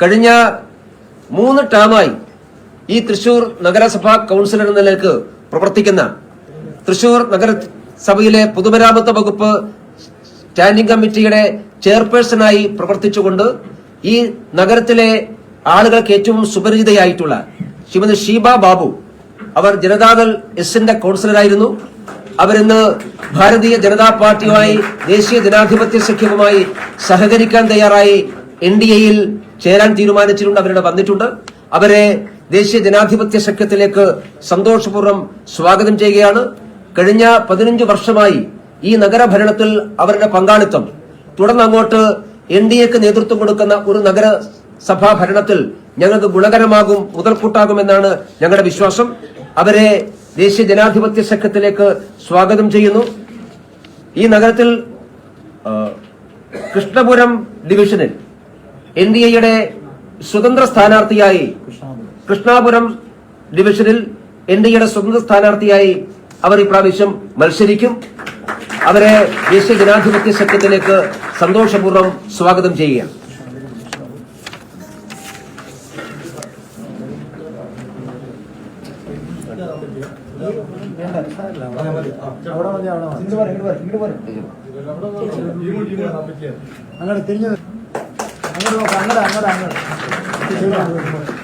കഴിഞ്ഞ മൂന്ന് ടേമായി ഈ തൃശൂർ നഗരസഭാ കൗൺസിലർ എന്ന നിലയ്ക്ക് പ്രവർത്തിക്കുന്ന തൃശൂർ നഗരസഭയിലെ പൊതുമരാമത്ത് വകുപ്പ് സ്റ്റാൻഡിംഗ് കമ്മിറ്റിയുടെ ചെയർപേഴ്സണായി പ്രവർത്തിച്ചുകൊണ്ട് ഈ നഗരത്തിലെ ആളുകൾക്ക് ഏറ്റവും സുപരിചിതയായിട്ടുള്ള ശ്രീമതി ഷീബ ബാബു അവർ ജനതാദൾ എസിന്റെ കൗൺസിലറായിരുന്നു അവരിന്ന് ഭാരതീയ ജനതാ പാർട്ടിയുമായി ദേശീയ ജനാധിപത്യ സഖ്യവുമായി സഹകരിക്കാൻ തയ്യാറായി എൻ ഡി എയിൽ ചേരാൻ തീരുമാനിച്ചിട്ടുണ്ട് അവരുടെ വന്നിട്ടുണ്ട്. അവരെ ദേശീയ ജനാധിപത്യ സഖ്യത്തിലേക്ക് സന്തോഷപൂർവം സ്വാഗതം ചെയ്യുകയാണ്. കഴിഞ്ഞ പതിനഞ്ച് വർഷമായി ഈ നഗരഭരണത്തിൽ അവരുടെ പങ്കാളിത്തം തുടർന്ന് അങ്ങോട്ട് എൻ ഡി എക്ക് നേതൃത്വം കൊടുക്കുന്ന ഒരു നഗരസഭാ ഭരണത്തിൽ ഞങ്ങൾക്ക് ഗുണകരമാകും മുതൽക്കൂട്ടാകുമെന്നാണ് ഞങ്ങളുടെ വിശ്വാസം. അവരെ ദേശീയ ജനാധിപത്യ സഖ്യത്തിലേക്ക് സ്വാഗതം ചെയ്യുന്നു. ഈ നഗരത്തിൽ കൃഷ്ണപുരം ഡിവിഷനിൽ എൻ ഡി എയുടെ സ്വതന്ത്ര സ്ഥാനാർത്ഥിയായി കൃഷ്ണാപുരം ഡിവിഷനിൽ എൻ ഡി എയുടെ സ്വതന്ത്ര സ്ഥാനാർത്ഥിയായി അവർ ഇപ്രാവശ്യം മത്സരിക്കും. അവരെ ദേശീയ ജനാധിപത്യ സഖ്യത്തിലേക്ക് സന്തോഷപൂർവം സ്വാഗതം ചെയ്യുകയാണ്. അങ്ങനെ മതി അങ്ങോട്ട് നോക്കാം അങ്ങോട്ട് അങ്ങോട്ട് അങ്ങോട്ട്